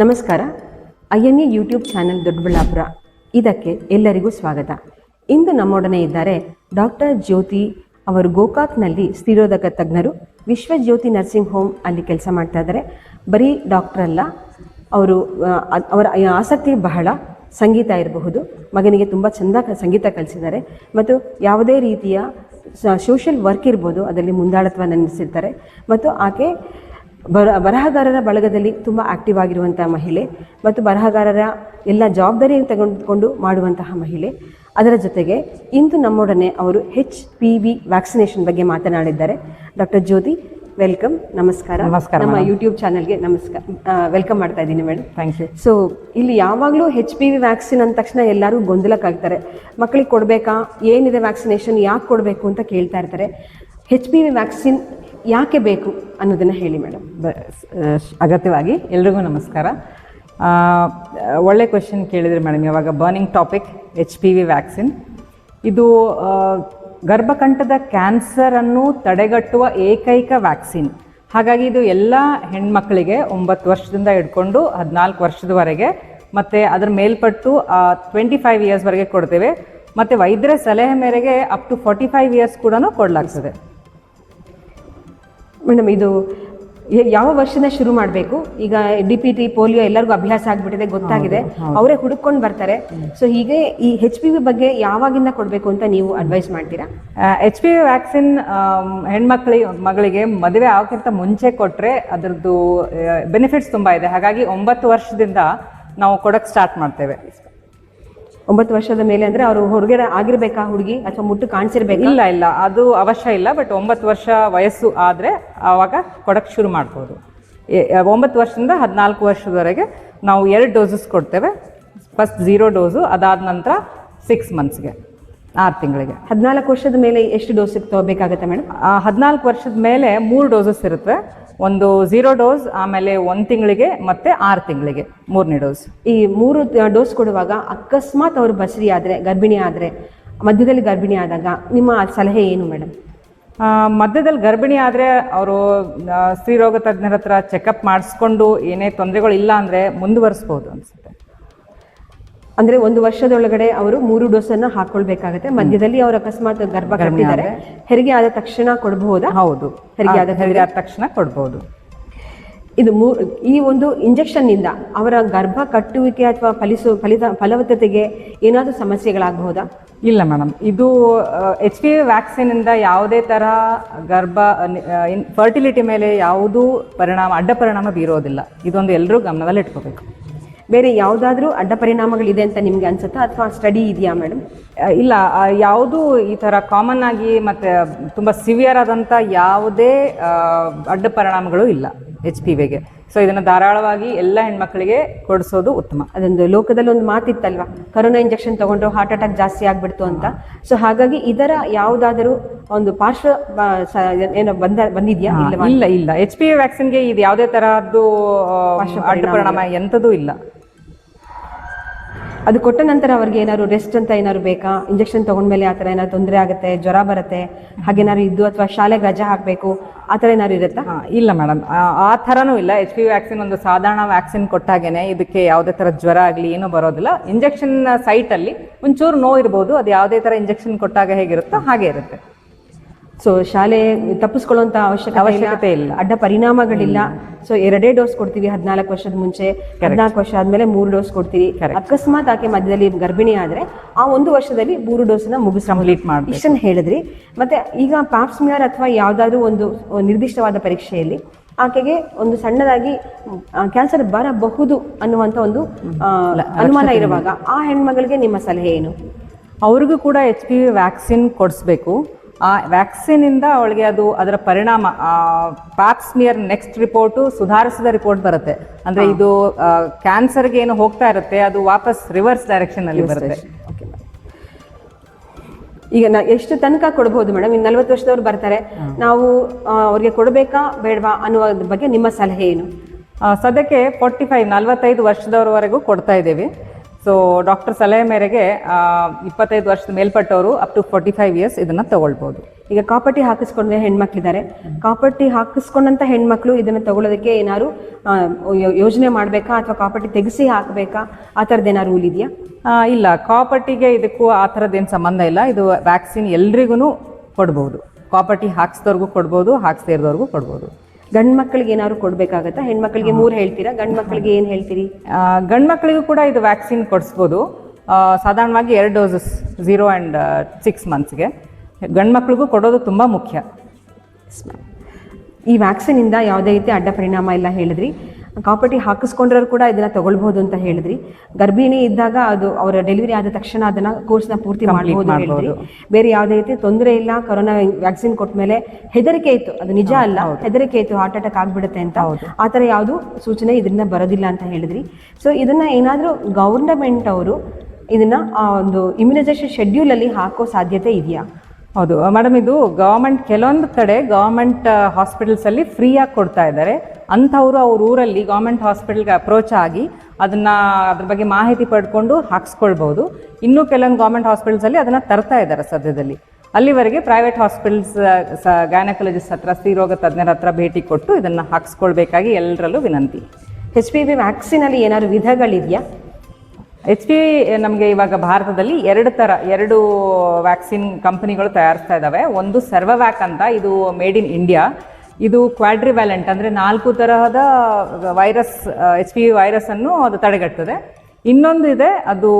ನಮಸ್ಕಾರ. I N A YouTube channel Doddaballapura. ಇದಕ್ಕೆ ಎಲ್ಲರಿಗೂ ಸ್ವಾಗತ. ಇಂದು ನಮ್ಮೊಡನೆ ಇದ್ದಾರೆ ಡಾಕ್ಟರ್ ಜ್ಯೋತಿ ಅವರು. ಗೋಕಾಕ್ನಲ್ಲಿ ಸ್ಥಿರೋಧಕ ತಜ್ಞರು. ವಿಶ್ವಜ್ಯೋತಿ ನರ್ಸಿಂಗ್ ಹೋಮ್ ಅಲ್ಲಿ ಕೆಲಸ ಮಾಡ್ತಾ ಇದ್ದಾರೆ. ಬರೀ ಡಾಕ್ಟರ್ ಅಲ್ಲ, ಅವರು ಅವರ ಆಸಕ್ತಿ ಬಹಳ, ಸಂಗೀತ ಇರಬಹುದು. ಮಗನಿಗೆ ತುಂಬ ಚೆಂದ ಸಂಗೀತ ಕಲಿಸಿದ್ದಾರೆ. ಮತ್ತು ಯಾವುದೇ ರೀತಿಯ ಸೋಷಿಯಲ್ ವರ್ಕ್ ಇರ್ಬೋದು, ಅದರಲ್ಲಿ ಮುಂದಾಳತ್ವ ನೆನೆಸಿರ್ತಾರೆ. ಮತ್ತು ಆಕೆ ಬರ ಬರಹಗಾರರ ಬಳಗದಲ್ಲಿ ತುಂಬ ಆಕ್ಟಿವ್ ಆಗಿರುವಂಥ ಮಹಿಳೆ ಮತ್ತು ಬರಹಗಾರರ ಎಲ್ಲ ಜವಾಬ್ದಾರಿಯನ್ನು ತೆಗೆದುಕೊಂಡು ಮಾಡುವಂತಹ ಮಹಿಳೆ. ಅದರ ಜೊತೆಗೆ ಇಂದು ನಮ್ಮೊಡನೆ ಅವರು ಹೆಚ್ ಪಿ ವಿ ವ್ಯಾಕ್ಸಿನೇಷನ್ ಬಗ್ಗೆ ಮಾತನಾಡಿದ್ದಾರೆ. ಡಾಕ್ಟರ್ ಜ್ಯೋತಿ ವೆಲ್ಕಮ್ ನಮಸ್ಕಾರ. ನಮಸ್ಕಾರ ನಮ್ಮ ಯೂಟ್ಯೂಬ್ ಚಾನಲ್ಗೆ ನಮಸ್ಕಾರ. ವೆಲ್ಕಮ್ ಮಾಡ್ತಾ ಇದ್ದೀನಿ ಮೇಡಮ್ ಥ್ಯಾಂಕ್ ಯು ಸೊ ಇಲ್ಲಿ ಯಾವಾಗಲೂ ಹೆಚ್ ಪಿ ವಿ ವ್ಯಾಕ್ಸಿನ್ ಅಂದ ತಕ್ಷಣ ಎಲ್ಲರೂ ಗೊಂದಲಕ್ಕಾಗ್ತಾರೆ. ಮಕ್ಕಳಿಗೆ ಕೊಡಬೇಕಾ? ಏನಿದೆ ವ್ಯಾಕ್ಸಿನೇಷನ್ ಯಾಕೆ ಕೊಡಬೇಕು ಅಂತ ಕೇಳ್ತಾ ಇರ್ತಾರೆ. ಹೆಚ್ ಪಿ ವಿ ವ್ಯಾಕ್ಸಿನ್ ಯಾಕೆ ಬೇಕು ಅನ್ನೋದನ್ನು ಹೇಳಿ ಮೇಡಮ್. ಅಗತ್ಯವಾಗಿ ಎಲ್ರಿಗೂ ನಮಸ್ಕಾರ. ಒಳ್ಳೆ ಕ್ವೆಶನ್ ಕೇಳಿದ್ರಿ ಮೇಡಮ್, ಇವಾಗ burning topic H P V vaccine ಇದು ಗರ್ಭಕಂಠದ ಕ್ಯಾನ್ಸರನ್ನು ತಡೆಗಟ್ಟುವ ಏಕೈಕ ವ್ಯಾಕ್ಸಿನ್ ಹಾಗಾಗಿ ಇದು ಎಲ್ಲ ಹೆಣ್ಮಕ್ಳಿಗೆ ಒಂಬತ್ತು ವರ್ಷದಿಂದ ಹಿಡ್ಕೊಂಡು ಹದಿನಾಲ್ಕು ವರ್ಷದವರೆಗೆ, ಮತ್ತು ಅದರ ಮೇಲ್ಪಟ್ಟು ಟ್ವೆಂಟಿ ಫೈವ್ ಇಯರ್ಸ್ವರೆಗೆ ಕೊಡ್ತೇವೆ. ಮತ್ತು ವೈದ್ಯರ ಸಲಹೆ ಮೇರೆಗೆ up to forty five years ಕೂಡ ಕೊಡಲಾಗ್ತದೆ. ಮೇಡಮ್ ಇದು ಯಾವ ವರ್ಷದಿಂದ ಶುರು ಮಾಡಬೇಕು? ಈಗ ಡಿ ಪಿ ಟಿ ಪೋಲಿಯೋ ಎಲ್ಲರಿಗೂ ಅಭ್ಯಾಸ ಆಗಿಬಿಟ್ಟಿದೆ ಗೊತ್ತಾಗಿದೆ. ಅವರೇ ಹುಡುಕೊಂಡು ಬರ್ತಾರೆ. ಸೊ ಹೀಗೆ ಈ ಹೆಚ್ ಪಿ ವಿ ಬಗ್ಗೆ ಯಾವಾಗಿಂದ ಕೊಡಬೇಕು ಅಂತ ನೀವು ಅಡ್ವೈಸ್ ಮಾಡ್ತೀರಾ? ಎಚ್ ಪಿ ವಿ ವ್ಯಾಕ್ಸಿನ್ ಹೆಣ್ಮಕ್ಳಿಗೆ ಮಗಳಿಗೆ ಮದುವೆ ಆಗೋಕ್ಕಿಂತ ಮುಂಚೆ ಕೊಟ್ಟರೆ ಅದರದ್ದು ಬೆನಿಫಿಟ್ಸ್ ತುಂಬ ಇದೆ. ಹಾಗಾಗಿ ಒಂಬತ್ತು ವರ್ಷದಿಂದ ನಾವು ಕೊಡಕ್ಕೆ ಸ್ಟಾರ್ಟ್ ಮಾಡ್ತೇವೆ. ಒಂಬತ್ತು ವರ್ಷದ ಮೇಲೆ ಅಂದ್ರೆ ಅವರು ಹೊರಗೆ ಆಗಿರ್ಬೇಕಾ ಹುಡುಗಿ? ಅಥವಾ ಮುಟ್ಟು ಕಾಣಿಸಿರ್ಬೇಕು? ಇಲ್ಲ ಇಲ್ಲ. ಅದು ಅವಶ್ಯ ಇಲ್ಲ ಬಟ್ ಒಂಬತ್ತು ವರ್ಷ ವಯಸ್ಸು ಆದರೆ ಆವಾಗ ಕೊಡಕ್ಕೆ ಶುರು ಮಾಡ್ಬೋದು. ಒಂಬತ್ತು ವರ್ಷದಿಂದ ಹದಿನಾಲ್ಕು ವರ್ಷದವರೆಗೆ ನಾವು ಎರಡು ಡೋಸಸ್ ಕೊಡ್ತೇವೆ. ಫಸ್ಟ್ ಝೀರೋ ಡೋಸು ಅದಾದ ನಂತರ ಸಿಕ್ಸ್ ಮಂತ್ಸ್ಗೆ ಆರು ತಿಂಗಳಿಗೆ. ಹದಿನಾಲ್ಕು ವರ್ಷದ ಮೇಲೆ ಎಷ್ಟು ಡೋಸ್ ತಗೋಬೇಕಾಗತ್ತೆ ಮೇಡಮ್ ಹದಿನಾಲ್ಕು ವರ್ಷದ ಮೇಲೆ ಮೂರು ಡೋಸಸ್ ಇರುತ್ತೆ. ಒಂದು ಝೀರೋ ಡೋಸ್ ಆಮೇಲೆ ಒಂದು ತಿಂಗಳಿಗೆ, ಮತ್ತೆ ಆರು ತಿಂಗಳಿಗೆ, ಮೂರನೇ ಡೋಸ್ ಈ ಮೂರು ಡೋಸ್ ಕೊಡುವಾಗ ಅಕಸ್ಮಾತ್ ಅವರು ಬಸರಿ ಆದ್ರೆ, ಗರ್ಭಿಣಿ ಆದ್ರೆ, ಮಧ್ಯದಲ್ಲಿ ಗರ್ಭಿಣಿ ಆದಾಗ ನಿಮ್ಮ ಸಲಹೆ ಏನು ಮೇಡಮ್? ಮಧ್ಯದಲ್ಲಿ ಗರ್ಭಿಣಿ ಆದರೆ ಅವರು ಸ್ತ್ರೀರೋಗ ತಜ್ಞರ ಹತ್ರ ಚೆಕಪ್ ಮಾಡಿಸ್ಕೊಂಡು ಏನೇ ತೊಂದರೆಗಳು ಇಲ್ಲ ಅಂದರೆ ಮುಂದುವರಿಸ್ಬೋದು ಅನಿಸುತ್ತೆ. ಅಂದ್ರೆ ಒಂದು ವರ್ಷದೊಳಗಡೆ ಅವರು ಮೂರು ಡೋಸ್ ಅನ್ನ ಹಾಕೊಳ್ಬೇಕಾಗತ್ತೆ. ಮಧ್ಯದಲ್ಲಿ ಅವರು ಅಕಸ್ಮಾತ್ ಗರ್ಭ ಕಟ್ಟಿದ್ದಾರೆ. ಹೆರಿಗೆ ಆದ ತಕ್ಷಣ ಕೊಡಬಹುದಾ ಹೌದು. ಹೆರಿಗೆ ಆದ ಹೆರಿಗೆ ಆದ ತಕ್ಷಣ ಕೊಡಬಹುದು ಇದು ಮೂ ಈ ಒಂದು ಇಂಜೆಕ್ಷನ್ನಿಂದ ಅವರ ಗರ್ಭ ಕಟ್ಟುವಿಕೆ ಅಥವಾ ಫಲಿಸು ಫಲಿತ ಫಲವತ್ತತೆಗೆ ಏನಾದರೂ ಸಮಸ್ಯೆಗಳಾಗಬಹುದಾ ಇಲ್ಲ ಮೇಡಮ್. ಇದು ಎಚ್ ಪಿ ವಿ ವ್ಯಾಕ್ಸಿನಿಂದ ಯಾವುದೇ ತರ ಗರ್ಭ ಫರ್ಟಿಲಿಟಿ ಮೇಲೆ ಯಾವುದೂ ಪರಿಣಾಮ ಅಡ್ಡ ಪರಿಣಾಮ ಬೀರೋದಿಲ್ಲ. ಇದೊಂದು ಎಲ್ಲರೂ ಗಮನದಲ್ಲಿ ಇಟ್ಕೋಬೇಕು ಬೇರೆ ಯಾವುದಾದ್ರೂ ಅಡ್ಡ ಪರಿಣಾಮಗಳಿದೆ ಅಂತ ನಿಮ್ಗೆ ಅನ್ಸುತ್ತಾ? ಅಥವಾ ಸ್ಟಡಿ ಇದೆಯಾ ಮೇಡಮ್ ಇಲ್ಲ ಯಾವುದು ಈ ಥರ ಕಾಮನ್ ಆಗಿ ಮತ್ತು ತುಂಬ ಸಿವಿಯರ್ ಆದಂಥ ಯಾವುದೇ ಅಡ್ಡ ಪರಿಣಾಮಗಳು ಇಲ್ಲ ಎಚ್ ಪಿ ವಿಗೆ ಸೊ ಇದನ್ನು ಧಾರಾಳವಾಗಿ ಎಲ್ಲ ಹೆಣ್ಮಕ್ಳಿಗೆ ಕೊಡಿಸೋದು ಉತ್ತಮ. ಅದೊಂದು ಲೋಕದಲ್ಲಿ ಒಂದು ಮಾತಿತ್ತಲ್ವಾ? ಕರೋನಾ ಇಂಜೆಕ್ಷನ್ ತಗೊಂಡ್ರು ಹಾರ್ಟ್ ಅಟ್ಯಾಕ್ ಜಾಸ್ತಿ ಆಗ್ಬಿಡ್ತು ಅಂತ. ಸೊ ಹಾಗಾಗಿ ಇದರ ಯಾವುದಾದರೂ ಒಂದು ಪಾರ್ಶ್ವ ಏನೋ ಬಂದ ಬಂದಿದ್ಯಾ ಇಲ್ಲ ಇಲ್ಲ. ಎಚ್ ಪಿ ವ್ಯಾಕ್ಸಿನ್ಗೆ ಇದು ಯಾವುದೇ ತರಹದ್ದು ಅಡ್ಡ ಪರಿಣಾಮ ಎಂಥದೂ ಇಲ್ಲ. ಅದು ಕೊಟ್ಟ ನಂತರ ಅವ್ರಿಗೆ ಏನಾದ್ರು ರೆಸ್ಟ್ ಅಂತ ಏನಾದ್ರು ಬೇಕಾ? ಇಂಜೆಕ್ಷನ್ ತಗೊಂಡ್ಮೇಲೆ ಆ ಥರ ಏನಾದ್ರು ತೊಂದರೆ ಆಗುತ್ತೆ, ಜ್ವರ ಬರುತ್ತೆ ಹಾಗೇನಾದ್ರು ಇದ್ದು ಅಥವಾ ಶಾಲೆಗೆ ರಜೆ ಹಾಕಬೇಕು, ಆ ಥರ ಏನಾದ್ರು ಇರುತ್ತಾ? ಇಲ್ಲ ಮೇಡಮ್ ಆ ಥರನೂ ಇಲ್ಲ. ಎಚ್ ಪಿ ವ್ಯಾಕ್ಸಿನ್ ಒಂದು ಸಾಧಾರಣ ವ್ಯಾಕ್ಸಿನ್ ಕೊಟ್ಟಾಗೇನೆ ಇದಕ್ಕೆ ಯಾವುದೇ ಥರ ಜ್ವರ ಆಗಲಿ ಏನೂ ಬರೋದಿಲ್ಲ. ಇಂಜೆಕ್ಷನ್ ಸೈಟಲ್ಲಿ ಒಂಚೂರು ನೋವು ಇರ್ಬೋದು. ಅದು ಯಾವುದೇ ಥರ ಇಂಜೆಕ್ಷನ್ ಕೊಟ್ಟಾಗ ಹೇಗಿರುತ್ತೋ ಹಾಗೆ ಇರುತ್ತೆ. ಸೊ ಶಾಲೆ ತಪ್ಪಿಸ್ಕೊಳ್ಳುವಂತ ಅವಶ್ಯಕತೆ ಅವಶ್ಯಕತೆ ಇಲ್ಲ. ಅಡ್ಡ ಪರಿಣಾಮಗಳಿಲ್ಲ. ಸೊ ಎರಡೇ ಡೋಸ್ ಕೊಡ್ತೀವಿ ಹದಿನಾಲ್ಕು ವರ್ಷದ ಮುಂಚೆ ಹದಿನಾಲ್ಕು ವರ್ಷ ಆದ್ಮೇಲೆ ಮೂರು ಡೋಸ್ ಕೊಡ್ತೀವಿ. ಅಕಸ್ಮಾತ್ ಆಕೆ ಮಧ್ಯದಲ್ಲಿ ಗರ್ಭಿಣಿ ಆದ್ರೆ ಆ ಒಂದು ವರ್ಷದಲ್ಲಿ ಮೂರು ಡೋಸ್ನ ಮುಗಿಸ್ ಕಂಪ್ಲೀಟ್ ಮಾಡಿ ಇಷ್ಟನ್ನು ಹೇಳಿದ್ರಿ. ಮತ್ತೆ ಈಗ ಪಾಪ್ಸ್ಮಿಯರ್ ಅಥವಾ ಯಾವ್ದಾದ್ರು ಒಂದು ನಿರ್ದಿಷ್ಟವಾದ ಪರೀಕ್ಷೆಯಲ್ಲಿ ಆಕೆಗೆ ಒಂದು ಸಣ್ಣದಾಗಿ ಕ್ಯಾನ್ಸರ್ ಬರಬಹುದು ಅನ್ನುವಂಥ ಒಂದು ಅನುಮಾನ ಇರುವಾಗ ಆ ಹೆಣ್ಮಗಳಿಗೆ ನಿಮ್ಮ ಸಲಹೆ ಏನು? ಅವ್ರಿಗೂ ಕೂಡ ಎಚ್ ಪಿ ವಿ ವ್ಯಾಕ್ಸಿನ್ ಕೊಡಿಸ್ಬೇಕು. ಆ ವ್ಯಾಕ್ಸಿನಿಂದ ಅವಳಿಗೆ ಅದು ಅದರ ಪರಿಣಾಮ ಪ್ಯಾಪ್ಸ್ಮಿಯರ್ ನೆಕ್ಸ್ಟ್ ರಿಪೋರ್ಟು ಸುಧಾರಿಸಿದ ರಿಪೋರ್ಟ್ ಬರುತ್ತೆ. ಅಂದರೆ ಇದು ಕ್ಯಾನ್ಸರ್ಗೆ ಏನು ಹೋಗ್ತಾ ಇರುತ್ತೆ ಅದು ವಾಪಸ್ ರಿವರ್ಸ್ ಡೈರೆಕ್ಷನಲ್ಲಿ ಬರುತ್ತೆ. ಈಗ ನಾ ಎಷ್ಟು ತನಕ ಕೊಡಬಹುದು ಮೇಡಮ್? ಇನ್ನು ನಲ್ವತ್ತು ವರ್ಷದವ್ರು ಬರ್ತಾರೆ. ನಾವು ಅವ್ರಿಗೆ ಕೊಡಬೇಕಾ ಬೇಡವಾ ಅನ್ನುವ ಬಗ್ಗೆ ನಿಮ್ಮ ಸಲಹೆ ಏನು? ಸದ್ಯಕ್ಕೆ ಫೋರ್ಟಿ ಫೈವ್ ನಲವತ್ತೈದು ವರ್ಷದವರವರೆಗೂ ಕೊಡ್ತಾ ಇದ್ದೀವಿ. ಸೊ ಡಾಕ್ಟರ್ ಸಲಹೆ ಮೇರೆಗೆ ಇಪ್ಪತ್ತೈದು ವರ್ಷದ ಮೇಲ್ಪಟ್ಟವರು up to forty five years ಇದನ್ನು ತಗೊಳ್ಬೋದು. ಈಗ ಕಾಪಟ್ಟಿ ಹಾಕಿಸ್ಕೊಂಡ್ರೆ ಹೆಣ್ಮಕ್ಳಿದ್ದಾರೆ. ಕಾಪಟ್ಟಿ ಹಾಕಿಸ್ಕೊಂಡಂಥ ಹೆಣ್ಮಕ್ಳು ಇದನ್ನು ತಗೊಳ್ಳೋದಕ್ಕೆ ಏನಾದ್ರು ಯೋಜನೆ ಮಾಡಬೇಕಾ ಅಥವಾ ಕಾಪಟ್ಟಿ ತೆಗೆಸಿ ಹಾಕಬೇಕಾ? ಆ ಥರದ್ದು ಏನಾದ್ರು ರೂಲ್ ಇದೆಯಾ? ಇಲ್ಲ. ಕಾಪಟ್ಟಿಗೆ ಇದಕ್ಕೂ ಆ ಥರದ್ದೇನು ಸಂಬಂಧ ಇಲ್ಲ. ಇದು ವ್ಯಾಕ್ಸಿನ್ ಎಲ್ರಿಗೂ ಕೊಡ್ಬೋದು. ಕಾಪಟ್ಟಿ ಹಾಕ್ಸ್ದವ್ರಿಗೂ ಕೊಡ್ಬೋದು ಹಾಕ್ಸ್ದೇ ಇರೋದವ್ರಿಗೂ ಕೊಡ್ಬೋದು. ಗಂಡ್ ಮಕ್ಕಳಿಗೆ ಏನಾದ್ರು ಕೊಡ್ಬೇಕಾಗತ್ತಾ? ಹೆಣ್ಮಕ್ಳಿಗೆ ಮೂರು ಹೇಳ್ತೀರಾ? ಗಂಡ್ ಮಕ್ಕಳಿಗೆ ಏನ್ ಹೇಳ್ತೀರಿ? ಗಂಡು ಮಕ್ಕಳಿಗೂ ಕೂಡ ಇದು ವ್ಯಾಕ್ಸಿನ್ ಕೊಡಿಸ್ಬೋದು. ಸಾಧಾರಣವಾಗಿ ಎರಡು ಡೋಸಸ್ ಝೀರೋ ಆ್ಯಂಡ್ ಸಿಕ್ಸ್ ಮಂತ್ಸ್ಗೆ ಗಂಡು ಮಕ್ಕಳಿಗೂ ಕೊಡೋದು ತುಂಬ ಮುಖ್ಯ. ಈ ವ್ಯಾಕ್ಸಿನಿಂದ ಯಾವುದೇ ರೀತಿ ಅಡ್ಡ ಪರಿಣಾಮ ಇಲ್ಲ ಹೇಳಿದ್ರಿ. ಕಾಪಟ್ಟಿ ಹಾಕಿಸ್ಕೊಂಡ್ರೂ ಕೂಡ ಇದನ್ನ ತಗೊಳ್ಬಹುದು ಅಂತ ಹೇಳಿದ್ರಿ. ಗರ್ಭಿಣಿ ಇದ್ದಾಗ ಅದು ಅವರ ಡೆಲಿವರಿ ಆದ ತಕ್ಷಣ ಅದನ್ನ ಕೋರ್ಸ್ನ ಪೂರ್ತಿ ಮಾಡಬಹುದು ಹೇಳಿದ್ರಿ. ಬೇರೆ ಯಾವುದೇ ರೀತಿ ತೊಂದರೆ ಇಲ್ಲ ಕೊರೋನಾ ವ್ಯಾಕ್ಸಿನ್ ಕೊಟ್ಟ ಮೇಲೆ ಹೆದರಿಕೆ ಇತ್ತು. ಅದು ನಿಜ ಅಲ್ಲ ಹೆದರಿಕೆ ಇತ್ತು ಹಾರ್ಟ್ ಅಟ್ಯಾಕ್ ಆಗ್ಬಿಡುತ್ತೆ ಅಂತ. ಆ ಥರ ಯಾವುದು ಸೂಚನೆ ಇದರಿಂದ ಬರೋದಿಲ್ಲ ಅಂತ ಹೇಳಿದ್ರಿ. ಸೊ ಇದನ್ನ ಏನಾದರೂ ಗೌರ್ನಮೆಂಟ್ ಅವರು ಇದನ್ನ ಆ ಒಂದು ಇಮ್ಯುನೈಸೇಷನ್ ಶೆಡ್ಯೂಲ್ ಅಲ್ಲಿ ಹಾಕೋ ಸಾಧ್ಯತೆ ಇದೆಯಾ? ಹೌದು. ಮೇಡಮ್ ಇದು ಗವರ್ಮೆಂಟ್ ಕೆಲವೊಂದು ಕಡೆ ಗವರ್ಮೆಂಟ್ ಹಾಸ್ಪಿಟಲ್ಸಲ್ಲಿ ಫ್ರೀಯಾಗಿ ಕೊಡ್ತಾ ಇದ್ದಾರೆ. ಅಂಥವರು ಅವ್ರ ಊರಲ್ಲಿ ಗೌರ್ಮೆಂಟ್ ಹಾಸ್ಪಿಟಲ್ಗೆ ಅಪ್ರೋಚ್ ಆಗಿ ಅದನ್ನು ಅದ್ರ ಬಗ್ಗೆ ಮಾಹಿತಿ ಪಡ್ಕೊಂಡು ಹಾಕ್ಸ್ಕೊಳ್ಬೋದು. ಇನ್ನೂ ಕೆಲವೊಂದು ಗೌರ್ಮೆಂಟ್ ಹಾಸ್ಪಿಟಲ್ಸಲ್ಲಿ ಅದನ್ನು ತರ್ತಾ ಇದ್ದಾರೆ ಸದ್ಯದಲ್ಲಿ. ಅಲ್ಲಿವರೆಗೆ ಪ್ರೈವೇಟ್ ಹಾಸ್ಪಿಟಲ್ಸ್ ಗೈನಕಾಲಜಿಸ್ಟ್ ಹತ್ರ ಸ್ತ್ರೀರೋಗ ತಜ್ಞರ ಹತ್ರ ಭೇಟಿ ಕೊಟ್ಟು ಇದನ್ನು ಹಾಕ್ಸ್ಕೊಳ್ಬೇಕಾಗಿ ಎಲ್ಲರಲ್ಲೂ ವಿನಂತಿ. ಎಚ್ ಪಿ ವಿ ವ್ಯಾಕ್ಸಿನ್ ಅಲ್ಲಿ ಏನಾದ್ರು ವಿಧಗಳಿದೆಯಾ? ಎಚ್ ಪಿ ನಮಗೆ ಇವಾಗ ಭಾರತದಲ್ಲಿ ಎರಡು ಥರ ಎರಡು ವ್ಯಾಕ್ಸಿನ್ ಕಂಪನಿಗಳು ತಯಾರಿಸ್ತಾ ಇದ್ದಾವೆ ಒಂದು ಸರ್ವವ್ಯಾಕ್ ಅಂತ, ಇದು ಮೇಡ್ ಇನ್ ಇಂಡಿಯಾ ಇದು ಕ್ವಾಡ್ರಿವ್ಯಾಲೆಂಟ್ ಅಂದರೆ ನಾಲ್ಕು ತರಹದ ವೈರಸ್ ಎಚ್ ಪಿ ವೈರಸ್ಸನ್ನು ಅದು ತಡೆಗಟ್ಟುತ್ತದೆ ಇನ್ನೊಂದು ಇದೆ, ಅದು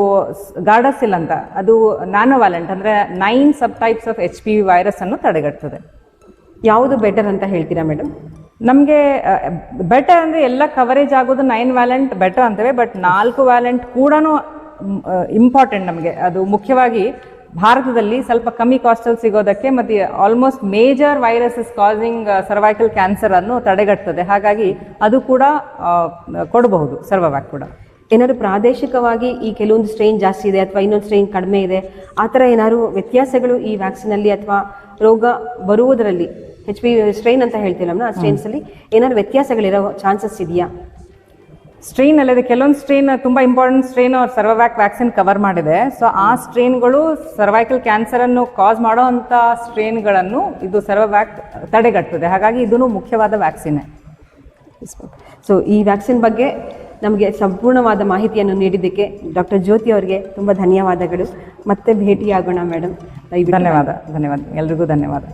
ಗಾರ್ಡಸಿಲ್ ಅಂತ. ಅದು ನ್ಯಾನೋವ್ಯಾಲೆಂಟ್ ಅಂದರೆ nine sub types of H P V ವೈರಸ್ಸನ್ನು ತಡೆಗಟ್ಟುತ್ತದೆ ಯಾವುದು ಬೆಟರ್ ಅಂತ ಹೇಳ್ತೀರಾ ಮೇಡಮ್ ನಮಗೆ ಬೆಟರ್ ಅಂದರೆ ಎಲ್ಲ ಕವರೇಜ್ ಆಗೋದು ನೈನ್ ವ್ಯಾಲೆಂಟ್ ಬೆಟರ್ ಅಂತೇವೆ ಬಟ್ ನಾಲ್ಕು ವ್ಯಾಲೆಂಟ್ ಕೂಡ ಇಂಪಾರ್ಟೆಂಟ್ ನಮಗೆ. ಅದು ಮುಖ್ಯವಾಗಿ ಭಾರತದಲ್ಲಿ ಸ್ವಲ್ಪ ಕಮ್ಮಿ ಕಾಸ್ಟಲ್ಲಿ ಸಿಗೋದಕ್ಕೆ ಮತ್ತು almost major virus is causing cervical cancer ಅನ್ನು ತಡೆಗಟ್ಟುತ್ತದೆ ಹಾಗಾಗಿ ಅದು ಕೂಡ ಕೊಡಬಹುದು ಸರ್ವವಾಗಿ ಕೂಡ. ಏನಾದ್ರು ಪ್ರಾದೇಶಿಕವಾಗಿ ಈ ಕೆಲವೊಂದು ಸ್ಟ್ರೈನ್ ಜಾಸ್ತಿ ಇದೆ ಅಥವಾ ಇನ್ನೊಂದು ಸ್ಟ್ರೈನ್ ಕಡಿಮೆ ಇದೆ, ಆ ಥರ ಏನಾದರೂ ವ್ಯತ್ಯಾಸಗಳು ಈ ವ್ಯಾಕ್ಸಿನಲ್ಲಿ ಅಥವಾ ರೋಗ ಬರುವುದರಲ್ಲಿ ಎಚ್ ಪಿ ಸ್ಟ್ರೈನ್ ಅಂತ ಹೇಳ್ತೀವಲ್ಲ ಆ ಸ್ಟ್ರೈನ್ಸ್ ಅಲ್ಲಿ ಏನಾದ್ರು ವ್ಯತ್ಯಾಸಗಳಿರೋ ಚಾನ್ಸಸ್ ಇದೆಯಾ? ಸ್ಟ್ರೈನ್ ಅಲ್ಲದೆ ಕೆಲವೊಂದು ಸ್ಟ್ರೈನ್ ತುಂಬಾ ಇಂಪಾರ್ಟೆಂಟ್ ಸ್ಟ್ರೈನ್ ಅವ್ರು ಸರ್ವವ್ಯಾಕ್ ವ್ಯಾಕ್ಸಿನ್ ಕವರ್ ಮಾಡಿದೆ. ಸೊ ಆ ಸ್ಟ್ರೈನ್ಗಳು ಸರ್ವೈಕಲ್ ಕ್ಯಾನ್ಸರ್ ಅನ್ನು ಕಾಸ್ ಮಾಡುವಂತ ಸ್ಟ್ರೈನ್ಗಳನ್ನು ಇದು ಸರ್ವವ್ಯಾಕ್ ತಡೆಗಟ್ಟುತ್ತದೆ ಹಾಗಾಗಿ ಇದೂ ಮುಖ್ಯವಾದ ವ್ಯಾಕ್ಸಿನ್ ಸೊ ಈ ವ್ಯಾಕ್ಸಿನ್ ಬಗ್ಗೆ ನಮಗೆ ಸಂಪೂರ್ಣವಾದ ಮಾಹಿತಿಯನ್ನು ನೀಡಿದ್ದಕ್ಕೆ ಡಾಕ್ಟರ್ ಜ್ಯೋತಿ ಅವರಿಗೆ ತುಂಬ ಧನ್ಯವಾದಗಳು. ಮತ್ತೆ ಭೇಟಿಯಾಗೋಣ ಮೇಡಮ್ ಧನ್ಯವಾದ ಧನ್ಯವಾದ. ಎಲ್ರಿಗೂ ಧನ್ಯವಾದ.